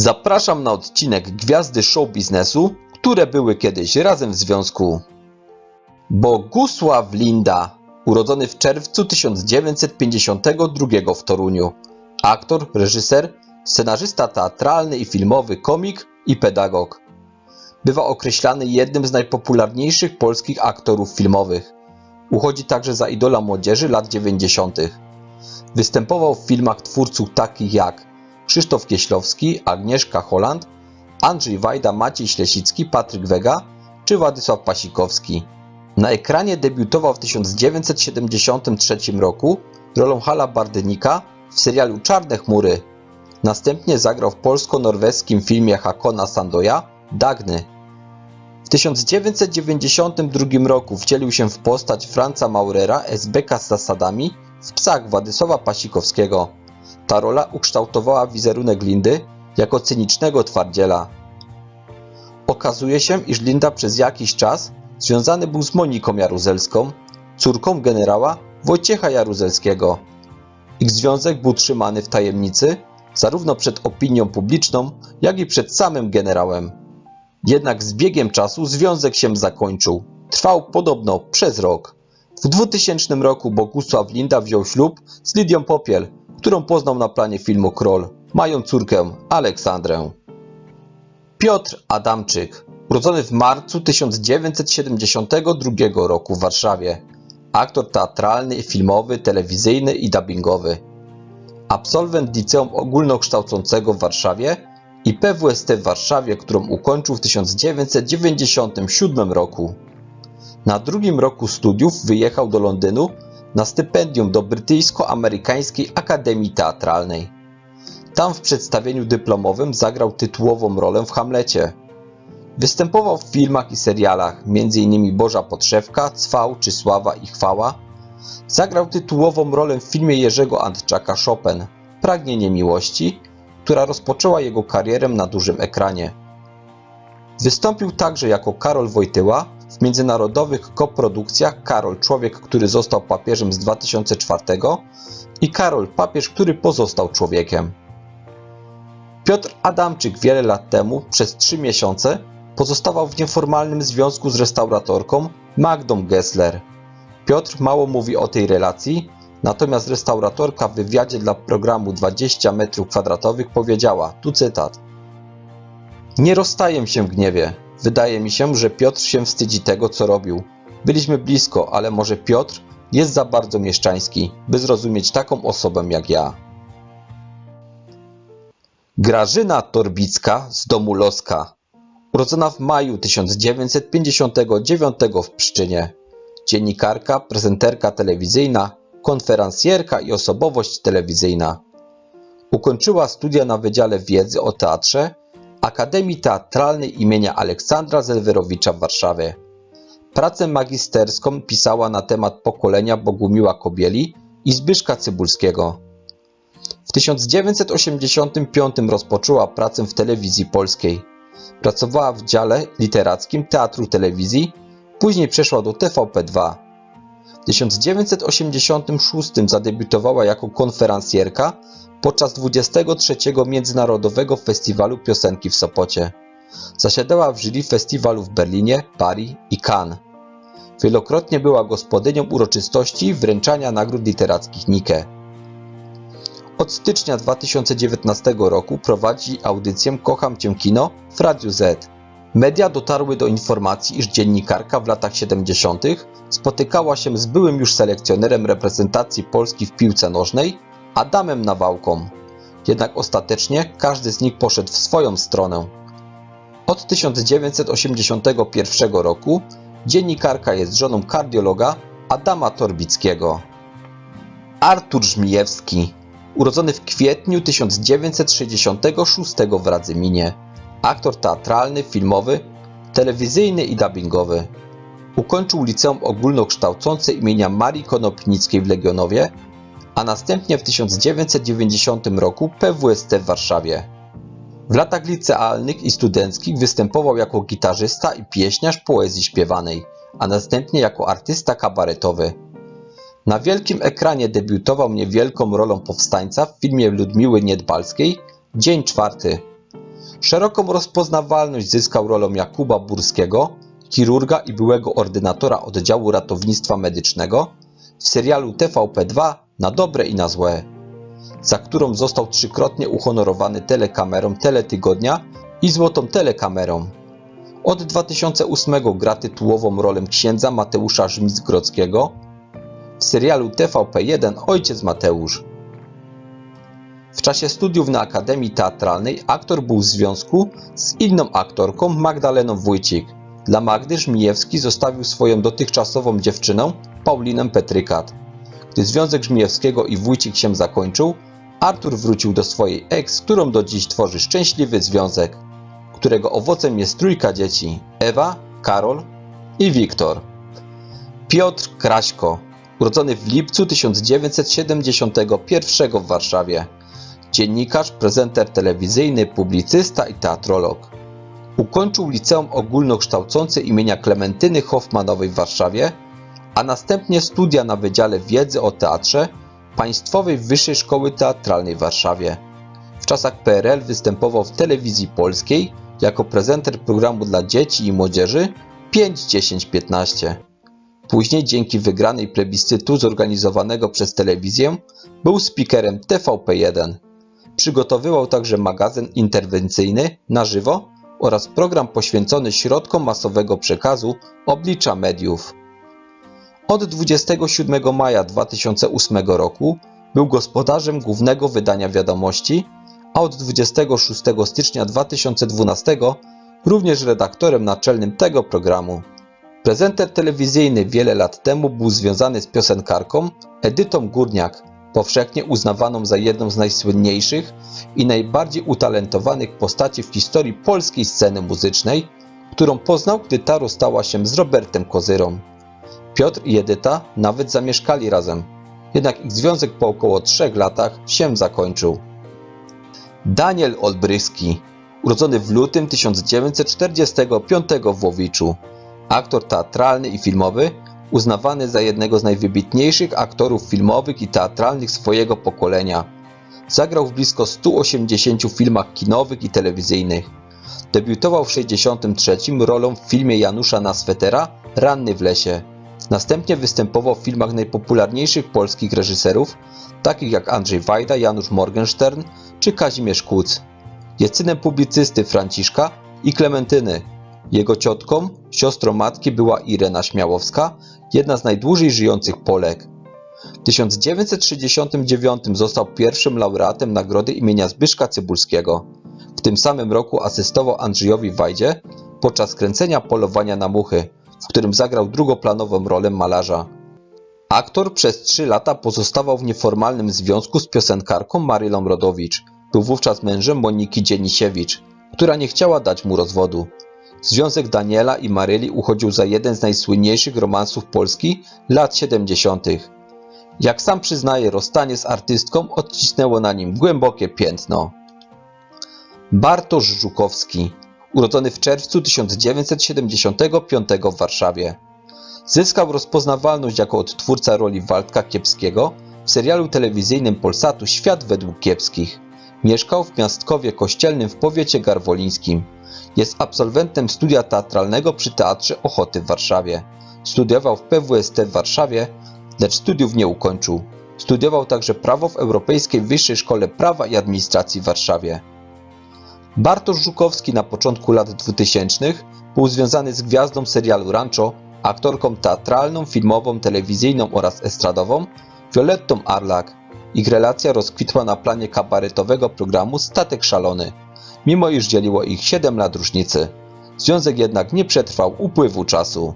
Zapraszam na odcinek Gwiazdy Show Biznesu, które były kiedyś razem w związku. Bogusław Linda, urodzony w czerwcu 1952 w Toruniu. Aktor, reżyser, scenarzysta teatralny i filmowy, komik i pedagog. Bywa określany jednym z najpopularniejszych polskich aktorów filmowych. Uchodzi także za idola młodzieży lat 90. Występował w filmach twórców takich jak Krzysztof Kieślowski, Agnieszka Holland, Andrzej Wajda, Maciej Ślesicki, Patryk Wega czy Władysław Pasikowski. Na ekranie debiutował w 1973 roku rolą Hala Bardynika w serialu Czarne Chmury. Następnie zagrał w polsko-norweskim filmie Hakona Sandoya Dagny. W 1992 roku wcielił się w postać Franca Maurera SBK z zasadami w Psach Władysława Pasikowskiego. Ta rola ukształtowała wizerunek Lindy jako cynicznego twardziela. Okazuje się, iż Linda przez jakiś czas związany był z Moniką Jaruzelską, córką generała Wojciecha Jaruzelskiego. Ich związek był trzymany w tajemnicy zarówno przed opinią publiczną, jak i przed samym generałem. Jednak z biegiem czasu związek się zakończył. Trwał podobno przez rok. W 2000 roku Bogusław Linda wziął ślub z Lidią Popiel, którą poznał na planie filmu Król. Mają córkę Aleksandrę. Piotr Adamczyk, urodzony w marcu 1972 roku w Warszawie. Aktor teatralny, filmowy, telewizyjny i dubbingowy. Absolwent liceum ogólnokształcącego w Warszawie i PWST w Warszawie, którą ukończył w 1997 roku. Na drugim roku studiów wyjechał do Londynu na stypendium do Brytyjsko-Amerykańskiej Akademii Teatralnej. Tam w przedstawieniu dyplomowym zagrał tytułową rolę w Hamlecie. Występował w filmach i serialach, m.in. Boża Podszewka, Cwał czy Sława i Chwała. Zagrał tytułową rolę w filmie Jerzego Antczaka Chopin Pragnienie Miłości, która rozpoczęła jego karierę na dużym ekranie. Wystąpił także jako Karol Wojtyła w międzynarodowych koprodukcjach Karol Człowiek, który został papieżem z 2004 i Karol Papież, który pozostał człowiekiem. Piotr Adamczyk wiele lat temu, przez trzy miesiące, pozostawał w nieformalnym związku z restauratorką Magdą Gessler. Piotr mało mówi o tej relacji, natomiast restauratorka w wywiadzie dla programu 20 m2 powiedziała, tu cytat. Nie rozstaję się w gniewie. Wydaje mi się, że Piotr się wstydzi tego, co robił. Byliśmy blisko, ale może Piotr jest za bardzo mieszczański, by zrozumieć taką osobę jak ja. Grażyna Torbicka z domu Loska, urodzona w maju 1959 w Pszczynie. Dziennikarka, prezenterka telewizyjna, konferencjerka i osobowość telewizyjna. Ukończyła studia na Wydziale Wiedzy o Teatrze Akademii Teatralnej imienia Aleksandra Zelwerowicza w Warszawie. Pracę magisterską pisała na temat pokolenia Bogumiła Kobieli i Zbyszka Cybulskiego. W 1985 rozpoczęła pracę w telewizji polskiej. Pracowała w dziale literackim Teatru Telewizji, później przeszła do TVP2. W 1986 zadebiutowała jako konferencjerka podczas 23 Międzynarodowego Festiwalu Piosenki w Sopocie. Zasiadała w jury festiwalu w Berlinie, Paris i Cannes. Wielokrotnie była gospodynią uroczystości wręczania nagród literackich Nike. Od stycznia 2019 roku prowadzi audycję Kocham Cię Kino w Radiu Z. Media dotarły do informacji, iż dziennikarka w latach 70. spotykała się z byłym już selekcjonerem reprezentacji Polski w piłce nożnej, Adamem Nawałką. Jednak ostatecznie każdy z nich poszedł w swoją stronę. Od 1981 roku dziennikarka jest żoną kardiologa Adama Torbickiego. Artur Żmijewski, urodzony w kwietniu 1966 w Radzyminie. Aktor teatralny, filmowy, telewizyjny i dubbingowy. Ukończył liceum ogólnokształcące imienia Marii Konopnickiej w Legionowie, a następnie w 1990 roku PWST w Warszawie. W latach licealnych i studenckich występował jako gitarzysta i pieśniarz poezji śpiewanej, a następnie jako artysta kabaretowy. Na wielkim ekranie debiutował niewielką rolą powstańca w filmie Ludmiły Niedbalskiej Dzień czwarty. Szeroką rozpoznawalność zyskał rolą Jakuba Burskiego, chirurga i byłego ordynatora oddziału ratownictwa medycznego w serialu TVP2 na dobre i na złe, za którą został trzykrotnie uhonorowany telekamerą Teletygodnia i Złotą Telekamerą. Od 2008 gra tytułową rolę księdza Mateusza Żmic-Grodzkiego w serialu TVP1 Ojciec Mateusz. W czasie studiów na Akademii Teatralnej aktor był w związku z inną aktorką Magdaleną Wójcik. Dla Magdy Żmijewski zostawił swoją dotychczasową dziewczynę Paulinę Petrykat. Gdy związek Żmijewskiego i Wójcik się zakończył, Artur wrócił do swojej ex, którą do dziś tworzy szczęśliwy związek, którego owocem jest trójka dzieci: Ewa, Karol i Wiktor. Piotr Kraśko, urodzony w lipcu 1971 w Warszawie. Dziennikarz, prezenter telewizyjny, publicysta i teatrolog. Ukończył liceum ogólnokształcące imienia Klementyny Hoffmanowej w Warszawie, a następnie studia na Wydziale Wiedzy o Teatrze Państwowej Wyższej Szkoły Teatralnej w Warszawie. W czasach PRL występował w telewizji polskiej jako prezenter programu dla dzieci i młodzieży 5, 10, 15. Później dzięki wygranej plebiscytu zorganizowanego przez telewizję był speakerem TVP1. Przygotowywał także magazyn interwencyjny na żywo oraz program poświęcony środkom masowego przekazu Oblicza Mediów. Od 27 maja 2008 roku był gospodarzem głównego wydania wiadomości, a od 26 stycznia 2012 również redaktorem naczelnym tego programu. Prezenter telewizyjny wiele lat temu był związany z piosenkarką Edytą Górniak, powszechnie uznawaną za jedną z najsłynniejszych i najbardziej utalentowanych postaci w historii polskiej sceny muzycznej, którą poznał, gdy ta rozstała się z Robertem Kozyrą. Piotr i Edyta nawet zamieszkali razem, jednak ich związek po około trzech latach się zakończył. Daniel Olbryski, urodzony w lutym 1945 w Łowiczu, aktor teatralny i filmowy, uznawany za jednego z najwybitniejszych aktorów filmowych i teatralnych swojego pokolenia. Zagrał w blisko 180 filmach kinowych i telewizyjnych. Debiutował w 1963 rolą w filmie Janusza Naswetera Ranny w lesie. Następnie występował w filmach najpopularniejszych polskich reżyserów, takich jak Andrzej Wajda, Janusz Morgenstern czy Kazimierz Kuc. Jest synem publicysty Franciszka i Klementyny. Jego ciotką, siostrą matki była Irena Śmiałowska, jedna z najdłużej żyjących Polek. W 1969 został pierwszym laureatem nagrody imienia Zbyszka Cybulskiego. W tym samym roku asystował Andrzejowi Wajdzie podczas kręcenia Polowania na muchy, w którym zagrał drugoplanową rolę malarza. Aktor przez trzy lata pozostawał w nieformalnym związku z piosenkarką Marylą Rodowicz. Był wówczas mężem Moniki Dzienisiewicz, która nie chciała dać mu rozwodu. Związek Daniela i Maryli uchodził za jeden z najsłynniejszych romansów Polski lat 70. Jak sam przyznaje, rozstanie z artystką odcisnęło na nim głębokie piętno. Bartosz Żukowski, urodzony w czerwcu 1975 w Warszawie. Zyskał rozpoznawalność jako odtwórca roli Waldka Kiepskiego w serialu telewizyjnym Polsatu Świat według Kiepskich. Mieszkał w Miastkowie Kościelnym w powiecie garwolińskim. Jest absolwentem studia teatralnego przy Teatrze Ochoty w Warszawie. Studiował w PWST w Warszawie, lecz studiów nie ukończył. Studiował także prawo w Europejskiej Wyższej Szkole Prawa i Administracji w Warszawie. Bartosz Żukowski na początku lat 2000 był związany z gwiazdą serialu Rancho, aktorką teatralną, filmową, telewizyjną oraz estradową Violettą Arlak. Ich relacja rozkwitła na planie kabaretowego programu Statek Szalony, mimo iż dzieliło ich 7 lat różnicy. Związek jednak nie przetrwał upływu czasu.